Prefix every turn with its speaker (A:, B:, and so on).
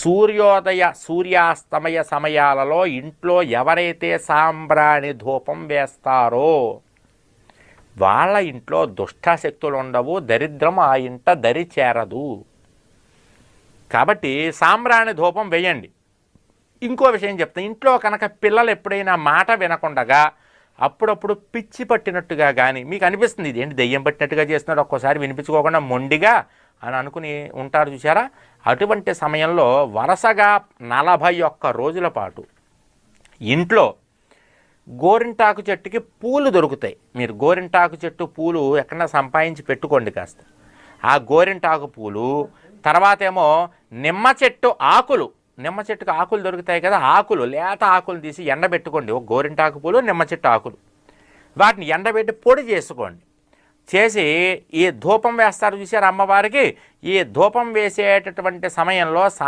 A: సూర్యోదయ సూర్యాస్తమయ సమయాలలో ఇంట్లో ఎవరైతే సాంబ్రాణి ధూపం వేస్తారో వాళ్ళ ఇంట్లో దుష్టశక్తులు ఉండవు దరిద్రం ఆ ఇంట దరి చేరదు. కాబట్టి సాంబ్రాణి ధూపం వేయండి. ఇంకో విషయం చెప్తాను ఇంట్లో కనుక పిల్లలు ఎప్పుడైనా మాట వినకుండగా అప్పుడప్పుడు పిచ్చి పట్టినట్టుగా కానీ మీకు అనిపిస్తుంది ఇది ఏంటి దెయ్యం పట్టినట్టుగా చేస్తున్నాడు ఒక్కోసారి వినిపించుకోకుండా మొండిగా అని అనుకుని ఉంటారు చూసారా అటువంటి సమయంలో వరుసగా నలభై ఒక్క రోజుల పాటు ఇంట్లో గోరింటాకు చెట్టుకి పూలు దొరుకుతాయి. మీరు గోరింటాకు చెట్టు పూలు ఎక్కడన్నా సంపాదించి పెట్టుకోండి కాస్త. ఆ గోరింటాకు పూలు తర్వాత ఏమో నిమ్మ చెట్టు ఆకులు నిమ్మ చెట్టుకు ఆకులు దొరుకుతాయి కదా ఆకులు లేత ఆకులు తీసి ఎండబెట్టుకోండి. ఒక గోరింటాకు పూలు నిమ్మ చెట్టు ఆకులు. వాటిని ఎండబెట్టి పొడి చేసుకోండి. చేసి ఈ ధూపం వేస్తారు చూసారు అమ్మవారికి? ఈ ధూపం వేసేటటువంటి సమయంలో సా